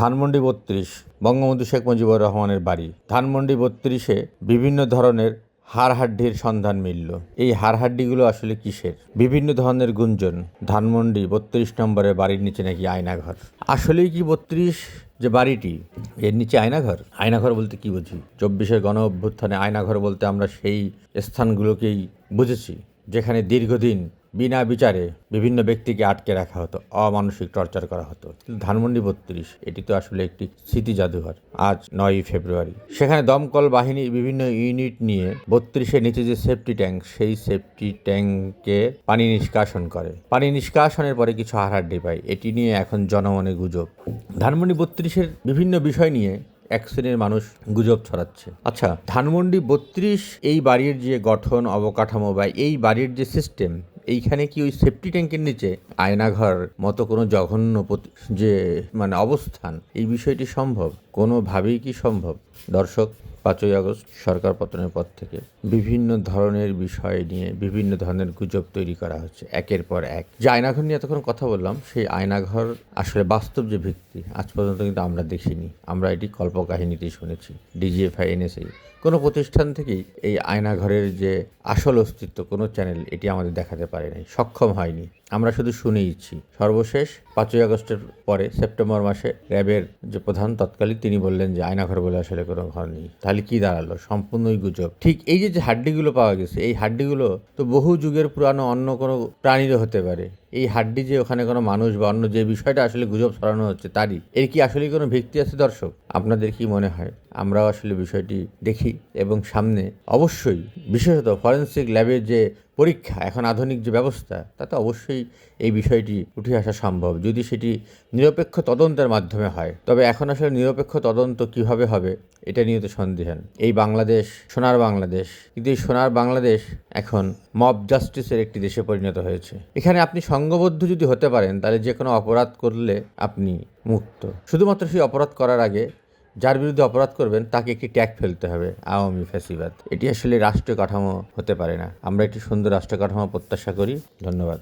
ধানমন্ডি বত্রিশ, বঙ্গবন্ধু শেখ মুজিবুর রহমানের বাড়ি। ধানমন্ডি বত্রিশে বিভিন্ন ধরনের হাড়হাড্ডির সন্ধান মিলল। এই হাড়হাড্ডিগুলো আসলে কিসের? বিভিন্ন ধরনের গুঞ্জন, ধানমন্ডি বত্রিশ নম্বরের বাড়ির নিচে নাকি আয়নাঘর। আসলেই কি বত্রিশ যে বাড়িটি? এর নিচে আয়নাঘর? আয়নাঘর বলতে কি বুঝি? চব্বিশের গণ অভ্যুত্থানে আয়নাঘর বলতে আমরা সেই স্থানগুলোকেই বুঝেছি, যেখানে দীর্ঘদিন বিনা বিচারে বিভিন্ন ব্যক্তিকে আটকে রাখা হতো, অমানসিক টর্চার করা হতো। কিন্তু ধানমন্ডি বত্রিশ, এটি তো আসলে একটি স্মৃতি জাদুঘর। আজ নয়ই ফেব্রুয়ারি। সেখানে দমকল বাহিনীর বিভিন্ন ইউনিট নিয়ে বত্রিশের নিচে যে সেফটি ট্যাঙ্ক, সেই সেফটি ট্যাঙ্কে পানি নিষ্কাশন করে। পানি নিষ্কাশনের পরে কিছু হাড়হাড্ডি পায়। এটি নিয়ে এখন জনমনে গুজব। ধানমন্ডি বত্রিশের বিভিন্ন বিষয় নিয়ে এক শ্রেণির মানুষ গুজব ছড়াচ্ছে। আচ্ছা ধানমন্ডি বত্রিশ এই বাড়ির যে গঠন, অবকাঠামো বা এই বাড়ির যে সিস্টেম এইখানে কি ওই সেফটি ট্যাঙ্কের নিচে? আয়নাঘর মতো কোনো জঘন্য যে মানে অবস্থান, এই বিষয়টি সম্ভব? কোনোভাবেই কি সম্ভব? দর্শক পাঁচই আগস্ট সরকার পতনের পর থেকে বিভিন্ন ধরনের বিষয় নিয়ে বিভিন্ন ধরনের গুজব তৈরি করা হচ্ছে, একের পর এক। যে আয়নাঘর নিয়ে এতক্ষণ কথা বললাম, সেই আয়নাঘর আসলে বাস্তব যে ভিত্তি, আজ পর্যন্ত কিন্তু আমরা দেখিনি। আমরা এটি কল্পকাহিনীতেই শুনেছি, ডিজিএফআই, এনএসআই। কোনো প্রতিষ্ঠান থেকেই এই আয়নাঘরের যে আসল অস্তিত্ব, কোনো চ্যানেল এটি আমাদের দেখাতে পারে নাই, সক্ষম হয়নি। আমরা শুধু শুনেইছি। সর্বশেষ পাঁচই আগস্টের পরে সেপ্টেম্বর মাসে র্যাবের যে প্রধান তৎকালীন তিনি বললেন যে আয়নাঘর বলে আসলে কোনো ঘর নেই। তাহলে কি দাঁড়াল? সম্পূর্ণই গুজব। ঠিক এই যে হাড্ডিগুলো পাওয়া গেছে, এই হাড্ডিগুলো তো বহু যুগের পুরানো অন্য কোনো প্রাণীরও হতে পারে। এই হাড্ডি যে ওখানে কোনো মানুষ বা অন্য যে বিষয়টা আসলে গুজব ছড়ানো হচ্ছে তারই, এর কি আসলে কোনো ভিত্তি আছে দর্শক? আপনাদের কি মনে হয়? আমরাও আসলে বিষয়টি দেখি এবং সামনে অবশ্যই, বিশেষত ফরেন্সিক ল্যাবের যে পরীক্ষা, এখন আধুনিক যে ব্যবস্থা, তাতে অবশ্যই এই বিষয়টি উঠে আসা সম্ভব। যদি সেটি নিরপেক্ষ তদন্তের মাধ্যমে হয়, তবে এখন আসলে নিরপেক্ষ তদন্ত কীভাবে হবে, এটা নিয়ে তো সন্দেহান এই বাংলাদেশ, সোনার বাংলাদেশ, কিন্তু এই সোনার বাংলাদেশ এখন মব জাস্টিসের একটি দেশে পরিণত হয়েছে। এখানে আপনি সঙ্গবদ্ধ যদি হতে পারেন, তাহলে যে কোনো অপরাধ করলে আপনি মুক্ত। শুধুমাত্র সেই অপরাধ করার আগে যার বিরুদ্ধে অপরাধ করবেন, তাকে একটি ট্যাগ ফেলতে হবে, আওয়ামী ফ্যাসিবাদ। এটি আসলে রাষ্ট্রীয় কাঠামো হতে পারে না। আমরা একটি সুন্দর রাষ্ট্র কাঠামো প্রত্যাশা করি। ধন্যবাদ।